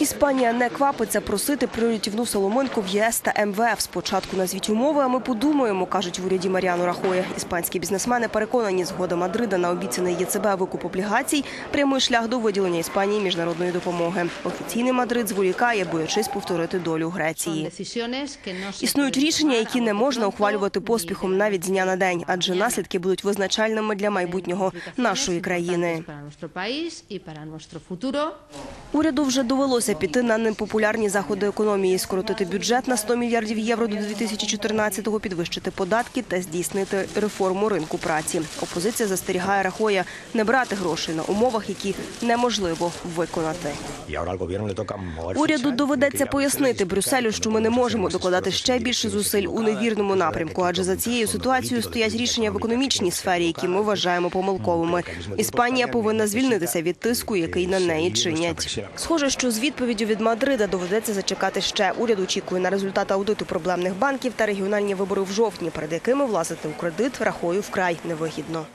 Іспанія не квапиться просити прирятівну соломинку в ЄС та МВФ. Спочатку назвіть умови, а ми подумаємо, кажуть в уряді Маріану Рахоя. Іспанські бізнесмени переконані, згода Мадрида на обіцяний ЄЦБ викуп облігацій прямий шлях до виділення Іспанії міжнародної допомоги. Офіційний Мадрид зволікає, боячись повторити долю Греції. Існують рішення, які не можна ухвалювати поспіхом навіть з дня на день, адже наслідки будуть визначальними для майбутнього нашої країни. Уряду вже довелося піти на непопулярні заходи економії, скоротити бюджет на 100 мільярдів євро до 2014-го, підвищити податки та здійснити реформу ринку праці. Опозиція застерігає Рахоя не брати грошей на умовах, які неможливо виконати. Уряду доведеться пояснити Брюсселю, що ми не можемо докладати ще більше зусиль у невірному напрямку, адже за цією ситуацією стоять рішення в економічній сфері, які ми вважаємо помилковими. Іспанія повинна звільнитися від тиску, який на неї чинять. Схоже, що з відповіддю від Мадрида доведеться зачекати ще. Уряд очікує на результат аудиту проблемних банків та регіональні вибори в жовтні, перед якими влазити у кредит рахою вкрай невигідно.